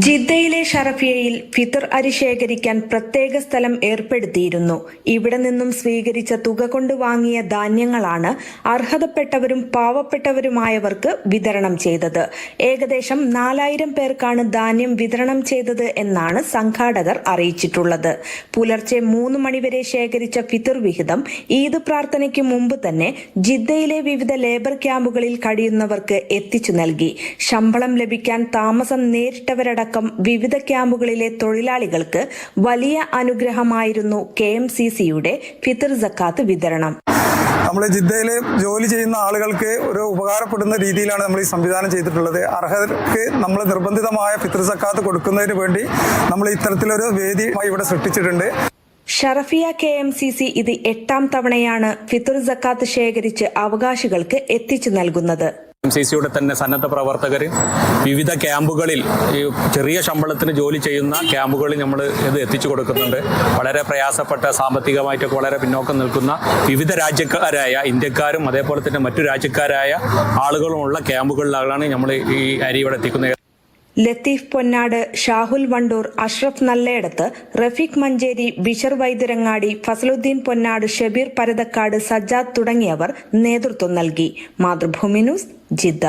ജിദ്ദയിലെ ഷറഫിയയിൽ ഫിത്തർ അരി ശേഖരിക്കാൻ പ്രത്യേക സ്ഥലം ഏർപ്പെടുത്തിയിരുന്നു. ഇവിടെ നിന്നും സ്വീകരിച്ച തുക കൊണ്ട് വാങ്ങിയ ധാന്യങ്ങളാണ് അർഹതപ്പെട്ടവരും പാവപ്പെട്ടവരുമായവർക്ക് വിതരണം ചെയ്തത്. ഏകദേശം നാലായിരം പേർക്കാണ് ധാന്യം വിതരണം ചെയ്തത് എന്നാണ് സംഘാടകർ അറിയിച്ചിട്ടുള്ളത്. പുലർച്ചെ മൂന്ന് മണിവരെ ശേഖരിച്ച ഫിത്തർ വിഹിതം ഈദ് പ്രാർത്ഥനയ്ക്ക് മുമ്പ് തന്നെ ജിദ്ദയിലെ വിവിധ ലേബർ ക്യാമ്പുകളിൽ കഴിയുന്നവർക്ക് എത്തിച്ചു നൽകി. ശമ്പളം ലഭിക്കാൻ താമസം നേരിട്ടവരടക്കം വിവിധ ക്യാമ്പുകളിലെ തൊഴിലാളികൾക്ക് വലിയ അനുഗ്രഹമായിരുന്നു കെ എം സി സിയുടെ ഫിത്തർ സക്കാത്ത് വിതരണം. നമ്മൾ ജിദ്ദയിൽ ജോലി ചെയ്യുന്ന ആളുകൾക്ക് ഒരു ഉപകാരപ്പെടുന്ന രീതിയിലാണ് നമ്മൾ ഈ സംവിധാനം ചെയ്തിട്ടുള്ളത്. അർഹർക്ക് നമ്മൾ നിർബന്ധിതമായ ഫിത്ർ സക്കാത്ത് കൊടുക്കുന്നതിന് വേണ്ടി നമ്മൾ ഇത്തരത്തിലൊരു വേദി ഇവിടെ സൃഷ്ടിച്ചിട്ടുണ്ട്. Sharafiya K M C C ഇത് എട്ടാം തവണയാണ് ഫിത്തർ സക്കാത്ത് ശേഖരിച്ച് അവകാശികൾക്ക് എത്തിച്ചു നൽകുന്നത്. എം സി സിയുടെ തന്നെ സന്നദ്ധ പ്രവർത്തകർ വിവിധ ക്യാമ്പുകളിൽ ഈ ചെറിയ ശമ്പളത്തിന് ജോലി ചെയ്യുന്ന ക്യാമ്പുകളിൽ നമ്മൾ ഇത് എത്തിച്ചു കൊടുക്കുന്നുണ്ട്. വളരെ പ്രയാസപ്പെട്ട സാമ്പത്തികമായിട്ടൊക്കെ വളരെ പിന്നോക്കം നിൽക്കുന്ന വിവിധ രാജ്യക്കാരായ ഇന്ത്യക്കാരും അതേപോലെ തന്നെ മറ്റു രാജ്യക്കാരായ ആളുകളുമുള്ള ക്യാമ്പുകളിലാണ് നമ്മൾ ഈ അരി ഇവിടെ എത്തിക്കുന്നത്. ലത്തീഫ് പൊന്നാട് ഷാഹുൽ വണ്ടൂർ അഷ്റഫ് നല്ലയിടത്ത് റഫീഖ് മഞ്ചേരി ബിഷർ വൈദ്യരങ്ങാടി ഫസലുദ്ദീൻ പൊന്നാട് ഷബീർ പരതക്കാട് സജ്ജാദ് തുടങ്ങിയവർ നേതൃത്വം നൽകി. Mathrubhumi news Jeddah.